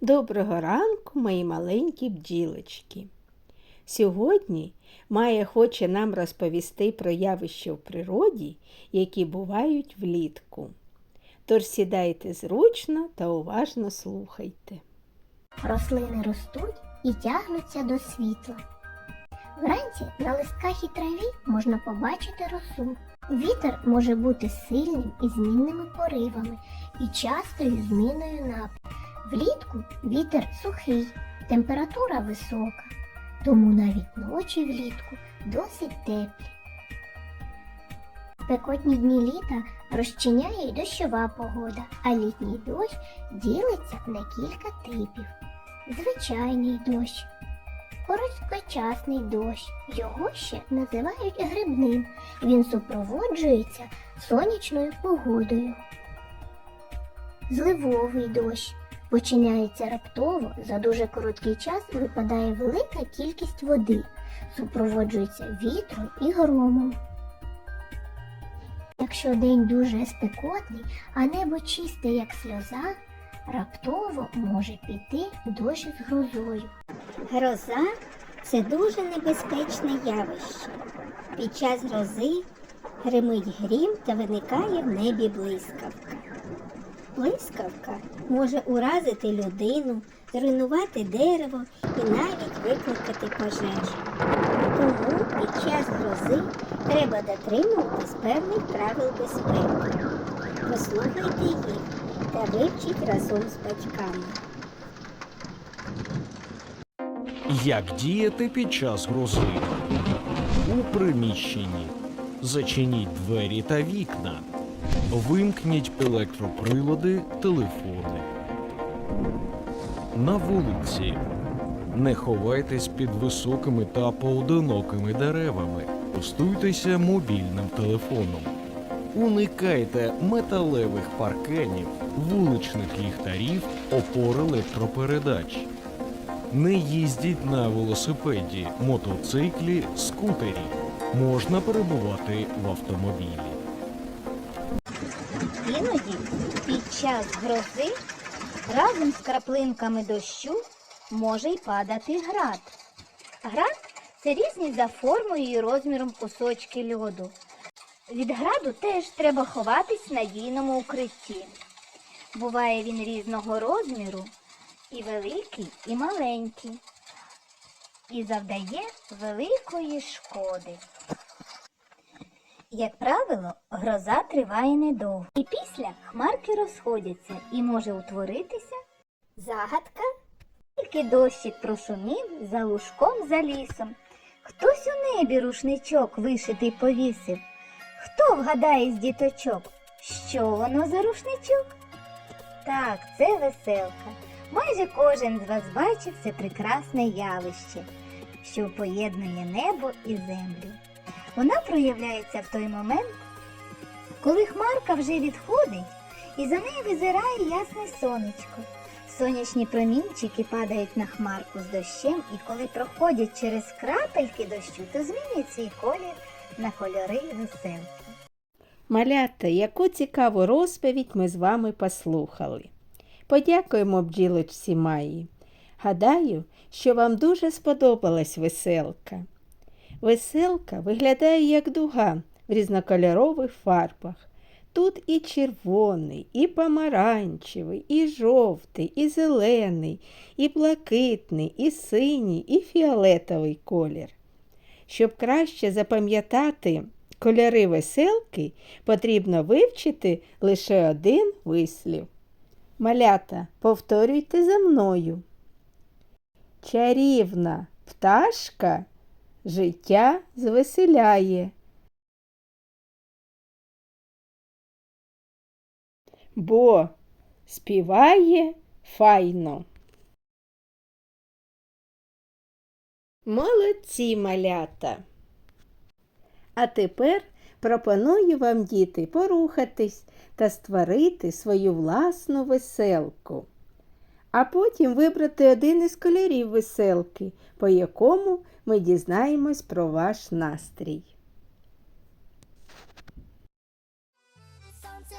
Доброго ранку, мої маленькі бджілочки. Сьогодні Майя хоче нам розповісти про явища в природі, які бувають влітку. Тож сідайте зручно та уважно слухайте. Рослини ростуть і тягнуться до світла. Вранці на листках і траві можна побачити росу. Вітер може бути сильним і змінними поривами і частою зміною напрямку. Влітку вітер сухий, температура висока, тому навіть ночі влітку досить теплі. Спекотні дні літа розчиняє й дощова погода, а літній дощ ділиться на кілька типів. Звичайний дощ, короткочасний дощ. Його ще називають грибним. Він супроводжується сонячною погодою. Зливовий дощ починається раптово, за дуже короткий час випадає велика кількість води, супроводжується вітром і громом. Якщо день дуже спекотний, а небо чисте, як сльоза, раптово може піти дощ з грозою. Гроза це дуже небезпечне явище. Під час грози гримить грім та виникає в небі блискавка. Блискавка може уразити людину, зруйнувати дерево і навіть викликати пожежу. Тому під час грози треба дотримуватись певних правил безпеки. Послухайте їх та вивчіть разом з батьками. Як діяти під час грози? У приміщенні. Зачиніть двері та вікна. Вимкніть електроприлади, телефони. На вулиці. Не ховайтесь під високими та поодинокими деревами. Користуйтеся мобільним телефоном. Уникайте металевих парканів, вуличних ліхтарів, опор електропередач. Не їздіть на велосипеді, мотоциклі, скутері. Можна перебувати в автомобілі. Час грози разом з краплинками дощу може й падати град. Град це різні за формою і розміром кусочки льоду. Від граду теж треба ховатись в надійному укритті. Буває він різного розміру, і великий, і маленький, і завдає великої шкоди. Як правило, гроза триває недовго. І після хмарки розходяться і може утворитися загадка. Тільки дощик прошумів за лужком за лісом. Хтось у небі рушничок вишитий повісив. Хто вгадає з діточок, що воно за рушничок? Так, це веселка. Майже кожен з вас бачив це прекрасне явище, що поєднує небо і землю. Вона проявляється в той момент, коли хмарка вже відходить, і за нею визирає ясне сонечко. Сонячні промінчики падають на хмарку з дощем, і коли проходять через крапельки дощу, то змінюють свій колір на кольори веселки. Малята, яку цікаву розповідь ми з вами послухали. Подякуємо бджілочці Майї. Гадаю, що вам дуже сподобалась веселка. Веселка виглядає як дуга в різнокольорових фарбах. Тут і червоний, і помаранчевий, і жовтий, і зелений, і блакитний, і синій, і фіолетовий колір. Щоб краще запам'ятати кольори веселки, потрібно вивчити лише один вислів. Малята, повторюйте за мною. Чарівна пташка життя звеселяє. Бо співає файно. Молодці малята. А тепер пропоную вам, діти, порухатись та створити свою власну веселку. А потім вибрати один із кольорів веселки, по якому ми дізнаємось про ваш настрій. Сонце,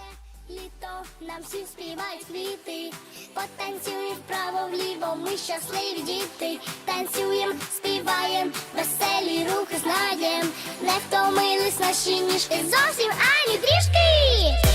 літо, нам всім співають квіти, потанцюй вправо вліво. ми щасливі діти, танцюєм, співаєм, веселі рухи знаєм, не втомились наші ніжки зовсім ані трішки.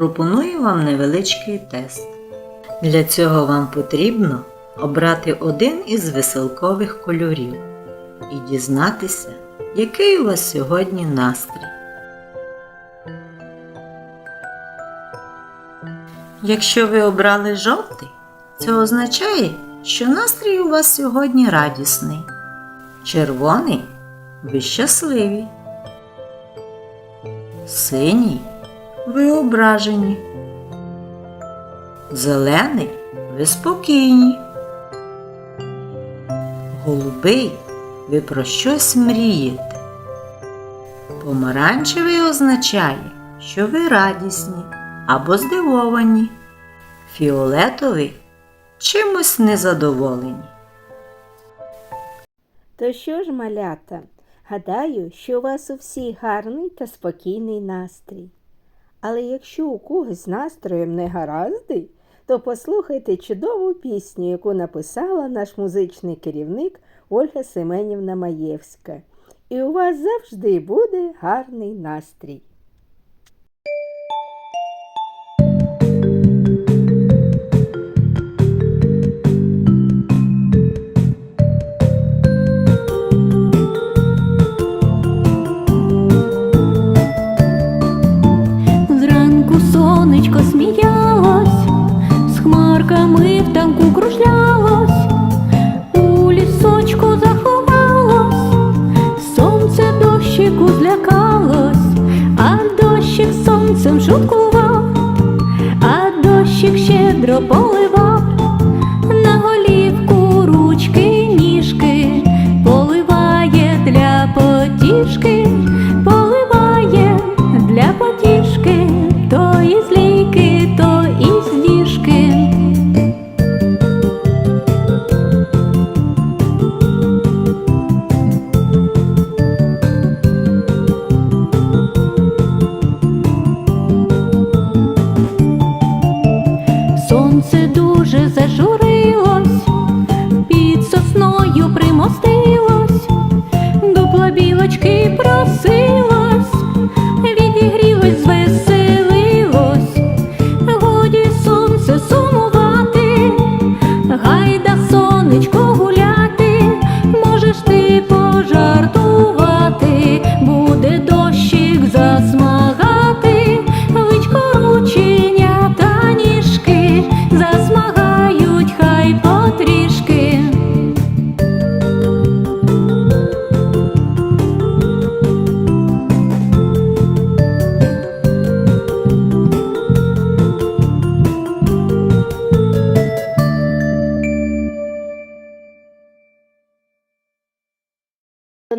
Пропоную вам невеличкий тест. Для цього вам потрібно обрати один із веселкових кольорів і дізнатися, який у вас сьогодні настрій. Якщо ви обрали жовтий, це означає, що настрій у вас сьогодні радісний. Червоний ви щасливі. Синій ви ображені. Зелений ви спокійні. Голубий ви про щось мрієте. Помаранчевий означає, що ви радісні або здивовані. Фіолетовий чимось незадоволені. То що ж, малята, гадаю, що у вас у всіх гарний та спокійний настрій. Але якщо у когось з настроєм не гаразди, то послухайте чудову пісню, яку написала наш музичний керівник Ольга Семенівна Маєвська. І у вас завжди буде гарний настрій. шуткував, а дощик щедро поливав. once a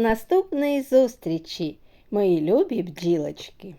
наступної зустрічі, мої любі бджілочки!